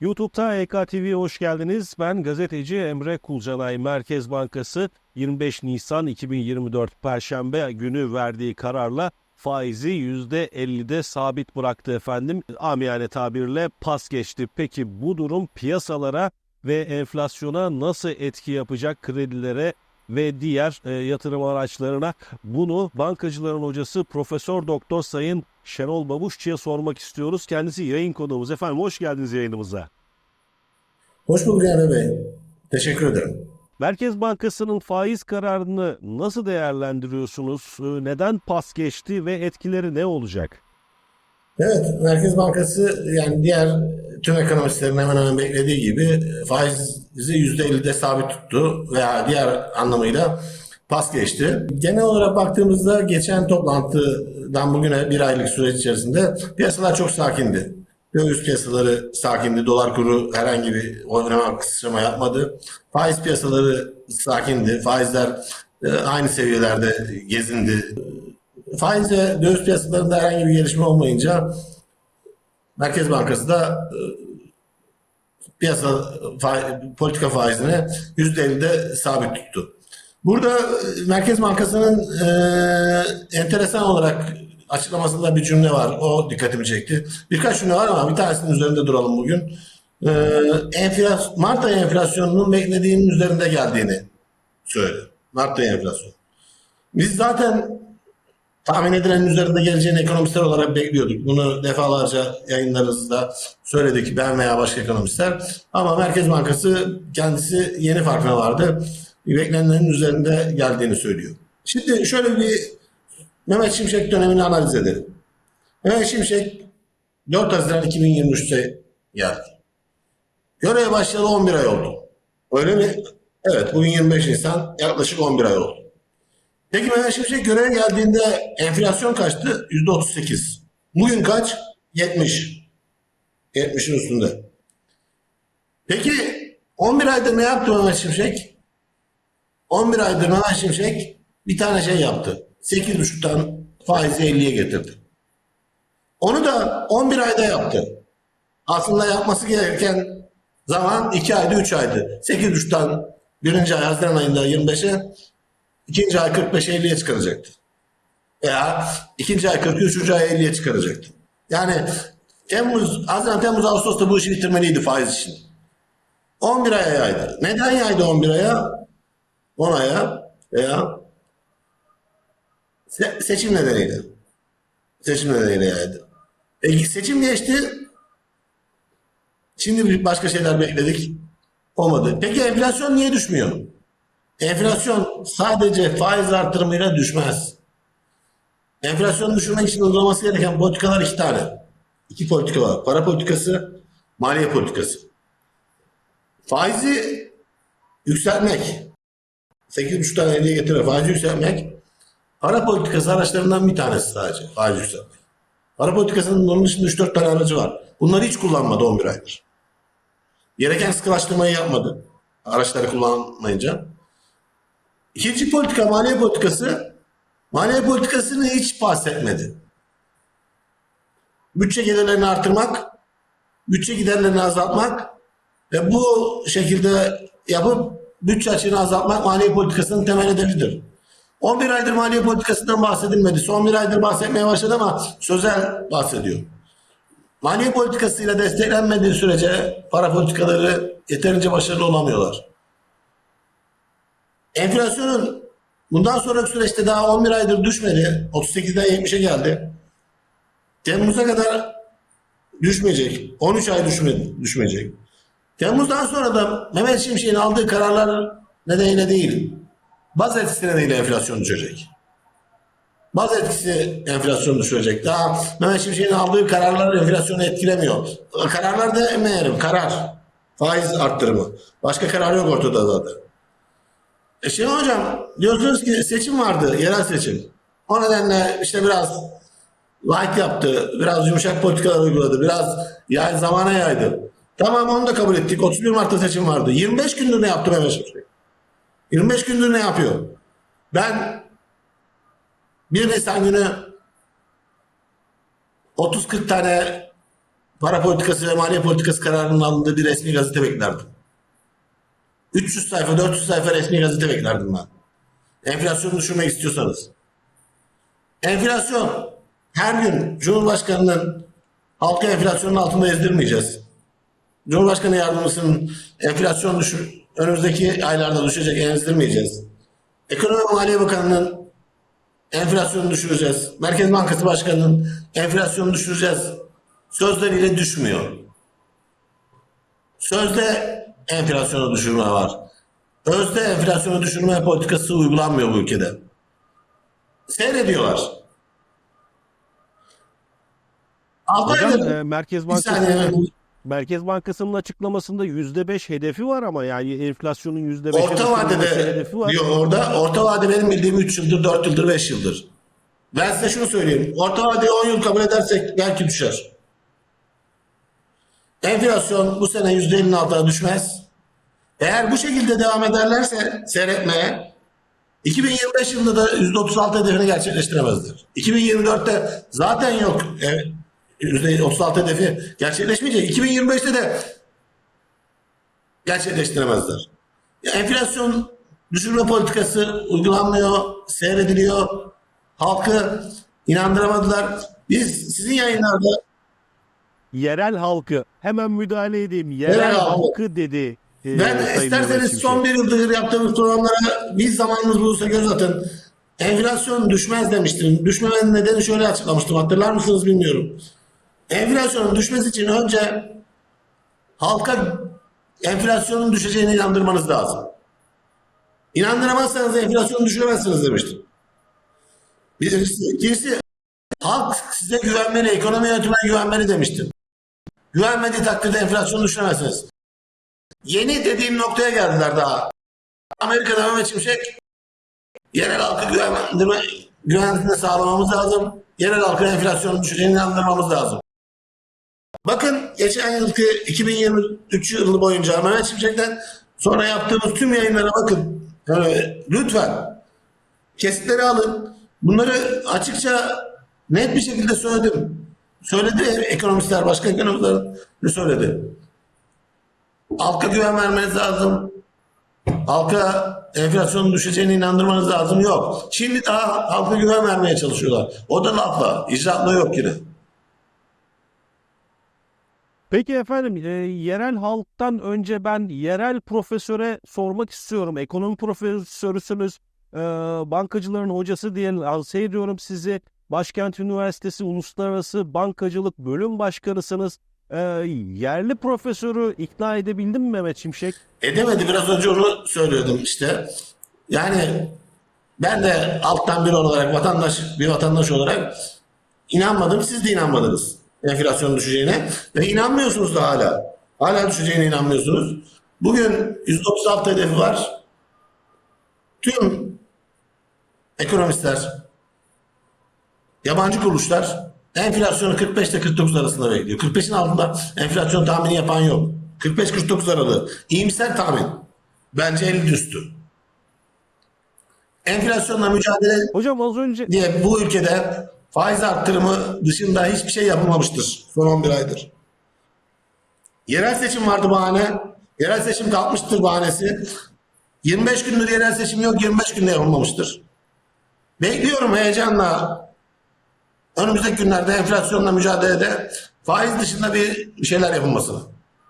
YouTube'da EKTV'ye hoş geldiniz. Ben gazeteci Emre Kulcanay. Merkez Bankası 25 Nisan 2024 Perşembe günü verdiği kararla faizi %50'de sabit bıraktı efendim. Amiyane tabirle pas geçti. Peki bu durum piyasalara ve enflasyona nasıl etki yapacak kredilere ve diğer e, yatırım araçlarına bunu bankacıların hocası Profesör Doktor Sayın Şenol Babuşçu'ya sormak istiyoruz. Kendisi yayın konuğumuz. Efendim hoş geldiniz yayınımıza. Hoş bulduk Emre Bey. Teşekkür ederim. Merkez Bankası'nın faiz kararını nasıl değerlendiriyorsunuz? E, Neden pas geçti ve etkileri ne olacak? Evet, Merkez Bankası yani diğer tüm ekonomistlerin hemen hemen beklediği gibi faizi %50'de sabit tuttu veya diğer anlamıyla pas geçti. Genel olarak baktığımızda geçen toplantıdan bugüne bir aylık süreç içerisinde piyasalar çok sakindi. Döviz piyasaları sakindi. Dolar kuru herhangi bir oynama sıçrama yapmadı. Faiz piyasaları sakindi. Faizler e, aynı seviyelerde gezindi. Faiz ve döviz piyasalarında herhangi bir gelişme olmayınca Merkez Bankası da e, piyasa politika faizini %50'de sabit tuttu. Burada e, Merkez Bankası'nın e, enteresan olarak açıklamasında bir cümle var. O dikkatimi çekti. Birkaç cümle var ama bir tanesinin üzerinde duralım bugün. E, enflas- Mart ayı enflasyonunun beklediğinin üzerinde geldiğini söyledi. Mart ayı enflasyonu. Biz zaten tahmin edilenin üzerinde geleceğini ekonomistler olarak bekliyorduk. Bunu defalarca yayınlarımızda söyledik ben veya başka ekonomistler. Ama Merkez Bankası kendisi yeni farkına vardı. Beklenenin üzerinde geldiğini söylüyor. Şimdi şöyle bir Mehmet Şimşek dönemini analiz edelim. Mehmet Şimşek 4 Haziran 2023'te geldi. Göreve başlayalı 11 ay oldu. Öyle mi? Evet bugün 25 Nisan yaklaşık 11 ay oldu. Peki Mehmet Şimşek göreve geldiğinde enflasyon kaçtı? %38. Bugün kaç? 70. 70'in üstünde. Peki 11 aydır ne yaptı Mehmet Şimşek? 11 aydır Mehmet Şimşek bir tane şey yaptı. 8,5'tan faizi 50'ye getirdi. Onu da 11 ayda yaptı. Aslında yapması gereken zaman 2 aydı 3 aydı. 8,5'tan birinci ay Haziran ayında 25'e ikinci ay 45'e 50'ye çıkaracaktı. Veya ikinci ay 40'ı üçüncü ay 50'ye çıkaracaktı. Yani Temmuz, Haziran, Temmuz, Ağustos'ta bu işi bitirmeliydi faiz işini. 11 aya yaydı. Neden yaydı 11 aya? 10 aya veya se- seçim nedeniyle. Seçim nedeniyle yaydı. E, seçim geçti. Şimdi başka şeyler bekledik. Olmadı. Peki enflasyon niye düşmüyor? Enflasyon sadece faiz artırımıyla düşmez. Enflasyonu düşürmek için uygulaması gereken politikalar iki tane. İki politika var. Para politikası, maliye politikası. Faizi yükseltmek. 8,5'tan 50'ye getiriyor. Faizi yükseltmek. Para politikası araçlarından bir tanesi sadece. Faiz yükseltmek. Para politikasının bunun dışında 3-4 tane aracı var. Bunları hiç kullanmadı 11 aydır. Gereken sıkılaştırmayı yapmadı. Araçları kullanmayınca. İkinci politika maliye politikası. Maliye politikasını hiç bahsetmedi. Bütçe gelirlerini artırmak, bütçe giderlerini azaltmak ve bu şekilde yapıp bütçe açığını azaltmak maliye politikasının temel hedefidir. 11 aydır maliye politikasından bahsedilmedi. Son bir aydır bahsetmeye başladı ama sözel bahsediyor. Maliye politikasıyla desteklenmediği sürece para politikaları yeterince başarılı olamıyorlar. Enflasyonun bundan sonraki süreçte daha 11 aydır düşmedi. 38'den 70'e geldi. Temmuz'a kadar düşmeyecek. 13 ay düşmedi, düşmeyecek. Temmuz'dan sonra da Mehmet Şimşek'in aldığı kararlar nedeniyle değil, baz etkisi nedeniyle enflasyon düşecek. Baz etkisi enflasyonu düşürecek. Daha Mehmet Şimşek'in aldığı kararlar enflasyonu etkilemiyor. Kararlar da demeyelim, karar. Faiz arttırımı. Başka karar yok ortada zaten. E şey hocam diyorsunuz ki seçim vardı, yerel seçim. O nedenle işte biraz light yaptı, biraz yumuşak politikalar uyguladı, biraz yay, zamana yaydı. Tamam onu da kabul ettik. 31 Mart'ta seçim vardı. 25 gündür ne yaptı Mehmet Şimşek? 25 gündür ne yapıyor? Ben 1 Nisan günü 30-40 tane para politikası ve maliye politikası kararının alındığı bir resmi gazete beklerdim. 300 sayfa, 400 sayfa resmi gazete beklerdim ben. Enflasyonu düşürmek istiyorsanız. Enflasyon her gün Cumhurbaşkanı'nın halka enflasyonun altında ezdirmeyeceğiz. Cumhurbaşkanı yardımcısının enflasyon düşür, önümüzdeki aylarda düşecek ezdirmeyeceğiz. Ekonomi Maliye Bakanı'nın enflasyonu düşüreceğiz. Merkez Bankası Başkanı'nın enflasyonu düşüreceğiz. Sözleriyle düşmüyor. Sözde enflasyonu düşürme var. Özde enflasyonu düşürme politikası uygulanmıyor bu ülkede. Seyrediyorlar. Altı Hocam aydır- e, Merkez bir Bankası saniye. Merkez Bankası'nın açıklamasında %5 hedefi var ama yani enflasyonun %5'e Orta düşürülmesi vadede hedefi var. diyor orada. Orta vade benim bildiğim 3 yıldır, 4 yıldır, 5 yıldır. Ben size şunu söyleyeyim. Orta vadeyi 10 yıl kabul edersek belki düşer. Enflasyon bu sene %50'nin altına düşmez. Eğer bu şekilde devam ederlerse seyretmeye 2025 yılında da %36 hedefini gerçekleştiremezler. 2024'te zaten yok. E, %36 hedefi gerçekleşmeyecek. 2025'te de gerçekleştiremezler. Ya enflasyon düşürme politikası uygulanmıyor, seyrediliyor. Halkı inandıramadılar. Biz sizin yayınlarda Yerel halkı hemen müdahale edeyim. Yerel, Yerel halkı. halkı dedi. e, ben Mehmet isterseniz son bir yıldır yaptığımız programlara biz zamanımız bulursa göz atın. Enflasyon düşmez demiştim. Düşmemenin nedeni şöyle açıklamıştım. Hatırlar mısınız bilmiyorum. Enflasyonun düşmesi için önce halka enflasyonun düşeceğine inandırmanız lazım. İnandıramazsanız enflasyonu düşüremezsiniz demiştim. Birincisi, ikincisi halk size güvenmeli, ekonomi yönetimine güvenmeli demiştim. Güvenmediği takdirde enflasyonu düşüremezsiniz. Yeni dediğim noktaya geldiler daha. Amerika'da Mehmet Şimşek yerel halkı güvendirme, güvenliğini sağlamamız lazım. Yerel halkın enflasyonun düşeceğini inandırmamız lazım. Bakın geçen yılki 2023 yılı boyunca Mehmet Şimşek'ten sonra yaptığımız tüm yayınlara bakın. Yani lütfen kesitleri alın. Bunları açıkça net bir şekilde söyledim. Söyledi ekonomistler, başka ekonomistler de söyledi. Halka güven vermeniz lazım. Halka enflasyonun düşeceğine inandırmanız lazım. Yok. Şimdi daha halka güven vermeye çalışıyorlar. O da lafla. İcraatla yok yine. Peki efendim e, yerel halktan önce ben yerel profesöre sormak istiyorum. Ekonomi profesörüsünüz, e, bankacıların hocası diye seyrediyorum sizi. Başkent Üniversitesi Uluslararası Bankacılık Bölüm Başkanısınız. E, yerli profesörü ikna edebildin mi Mehmet Şimşek? Edemedi. Biraz önce onu söylüyordum işte. Yani ben de alttan bir olarak vatandaş bir vatandaş olarak inanmadım. Siz de inanmadınız enflasyonun düşeceğine ve inanmıyorsunuz da hala. Hala düşeceğine inanmıyorsunuz. Bugün %36 hedefi var. Tüm ekonomistler, yabancı kuruluşlar enflasyonu 45 ile 49 arasında bekliyor. 45'in altında enflasyon tahmini yapan yok. 45-49 aralığı. İyimser tahmin. Bence 50 üstü. Enflasyonla mücadele Hocam az önce diye bu ülkede faiz arttırımı dışında hiçbir şey yapılmamıştır son 11 aydır. Yerel seçim vardı bahane. Yerel seçim kalkmıştır bahanesi. 25 gündür yerel seçim yok. 25 günde yapılmamıştır. Bekliyorum heyecanla önümüzdeki günlerde enflasyonla mücadelede faiz dışında bir şeyler yapılmasını.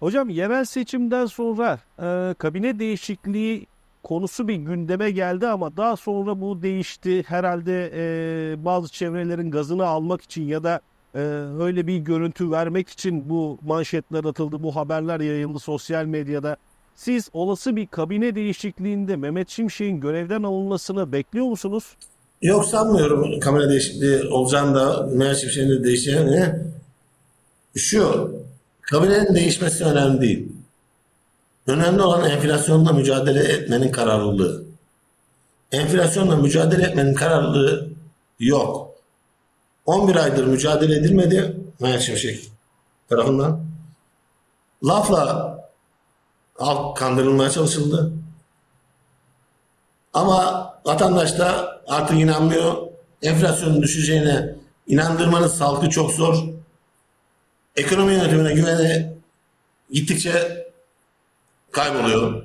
Hocam yerel seçimden sonra e, kabine değişikliği konusu bir gündeme geldi ama daha sonra bu değişti. Herhalde e, bazı çevrelerin gazını almak için ya da e, öyle bir görüntü vermek için bu manşetler atıldı, bu haberler yayıldı sosyal medyada. Siz olası bir kabine değişikliğinde Mehmet Şimşek'in görevden alınmasını bekliyor musunuz? Yok sanmıyorum kamera değişikliği olacağını da Mehmet Şimşek'in de değişeceğini. Şu, kabinenin değişmesi önemli değil. Önemli olan enflasyonla mücadele etmenin kararlılığı. Enflasyonla mücadele etmenin kararlılığı yok. 11 aydır mücadele edilmedi Mehmet Şimşek tarafından. Lafla halk kandırılmaya çalışıldı. Ama vatandaş da artık inanmıyor. Enflasyonun düşeceğine inandırmanın salkı çok zor. ekonomi yönetimine güveni gittikçe kayboluyor.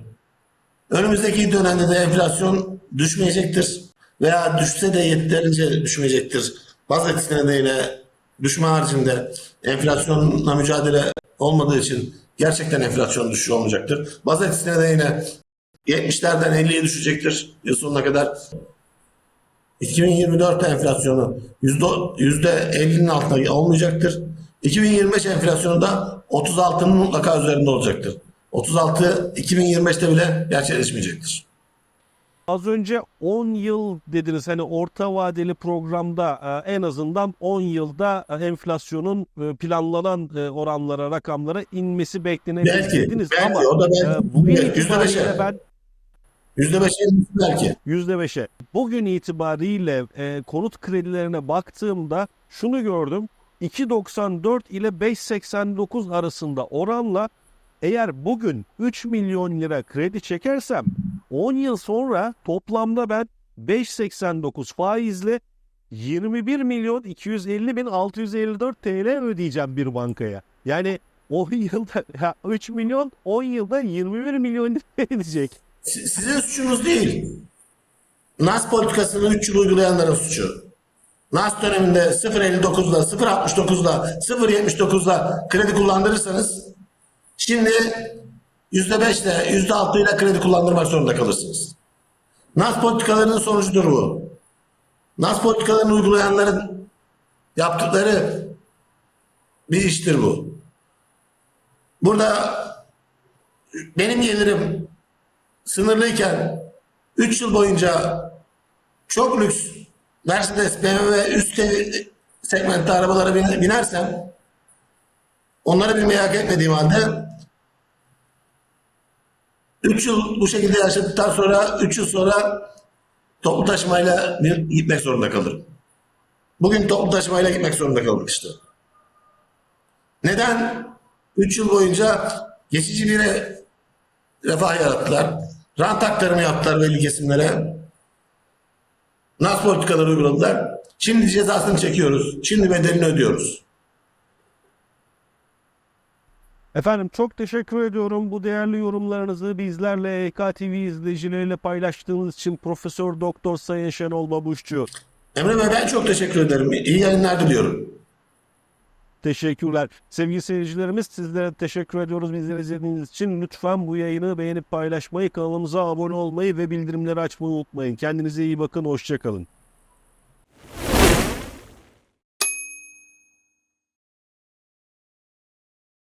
Önümüzdeki dönemde de enflasyon düşmeyecektir. Veya düşse de yeterince düşmeyecektir. Baz etkisi nedeniyle düşme haricinde enflasyonla mücadele olmadığı için gerçekten enflasyon düşüşü olmayacaktır. Baz etkisi nedeniyle 70'lerden 50'ye düşecektir yıl sonuna kadar. 2024 enflasyonu %50'nin altında olmayacaktır. 2025 enflasyonu da 36'nın mutlaka üzerinde olacaktır. 36 2025'te bile gerçekleşmeyecektir. Az önce 10 yıl dediniz hani orta vadeli programda e, en azından 10 yılda e, enflasyonun e, planlanan oranlara, rakamlara inmesi beklenebilir Belki, dediniz belki, ama o da belki. bugün itibariyle ben %5'e belki. %5'e. Bugün itibariyle e, konut kredilerine baktığımda şunu gördüm. 2.94 ile 5.89 arasında oranla eğer bugün 3 milyon lira kredi çekersem 10 yıl sonra toplamda ben 5.89 faizle 21 milyon 250 bin 654 TL ödeyeceğim bir bankaya. Yani o yılda ya 3 milyon 10 yılda 21 milyon lira edecek. Si- Sizin suçunuz değil. NAS politikasını 3 yıl uygulayanların suçu. NAS döneminde 0.59'la, 0.69'la, 0.79'la kredi kullandırırsanız şimdi %5'le, %6'yla kredi kullandırmak zorunda kalırsınız. NAS politikalarının sonucudur bu. NAS politikalarını uygulayanların yaptıkları bir iştir bu. Burada benim gelirim sınırlıyken 3 yıl boyunca çok lüks Mercedes, BMW üst segmentte arabalara bin- binersem onları binmeyi hak etmediğim halde 3 yıl bu şekilde yaşadıktan sonra 3 yıl sonra toplu taşımayla gitmek zorunda kalırım. Bugün toplu taşımayla gitmek zorunda kaldım işte. Neden? 3 yıl boyunca geçici bir refah yarattılar. Rant aktarımı yaptılar belli kesimlere. Nas politikaları uyguladılar. Şimdi cezasını çekiyoruz. Şimdi bedelini ödüyoruz. Efendim çok teşekkür ediyorum bu değerli yorumlarınızı bizlerle EKTV izleyicileriyle paylaştığınız için Profesör Doktor Sayın Şenol Babuşçu. Emre Bey ben çok teşekkür ederim. İyi yayınlar diliyorum. Teşekkürler. Sevgili seyircilerimiz sizlere teşekkür ediyoruz bizleri izlediğiniz için. Lütfen bu yayını beğenip paylaşmayı, kanalımıza abone olmayı ve bildirimleri açmayı unutmayın. Kendinize iyi bakın, hoşçakalın.